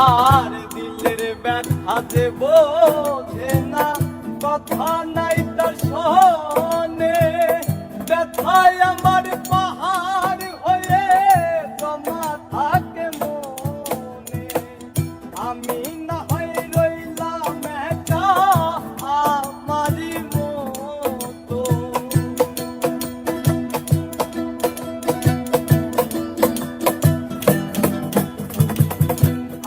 আর দিলের ব্যথা যে বোঝে না কথা নাই তার সনে ব্যথায় আমার পা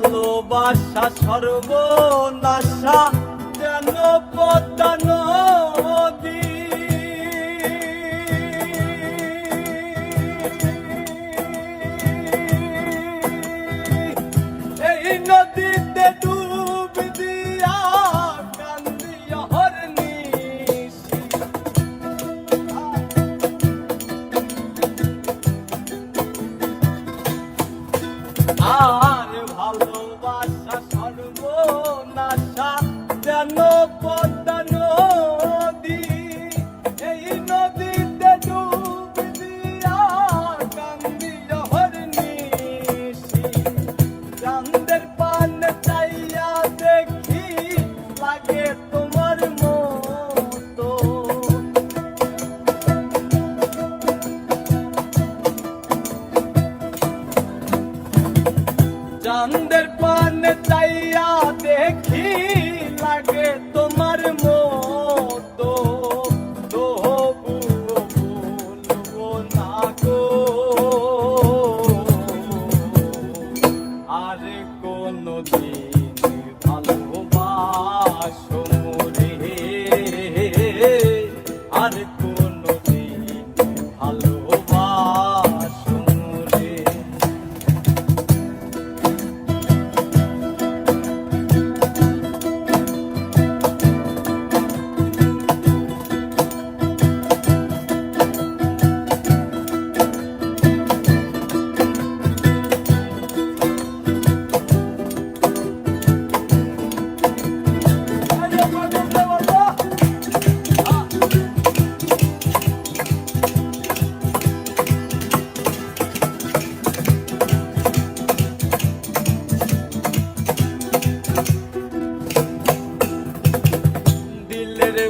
ভালোবাসা সর্বনাশা যেন পদ্মা দিন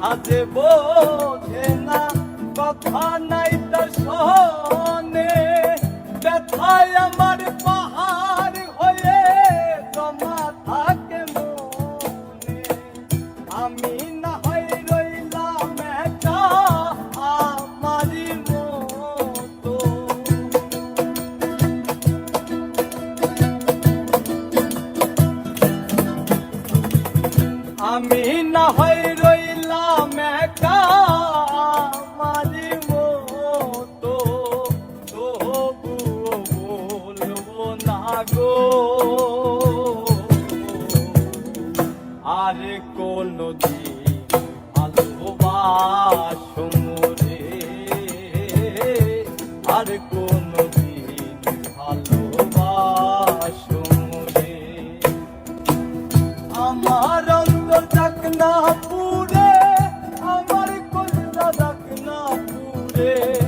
হাতে বোঝে না কথা নাই তার সহনে ব্যথায় আমার যে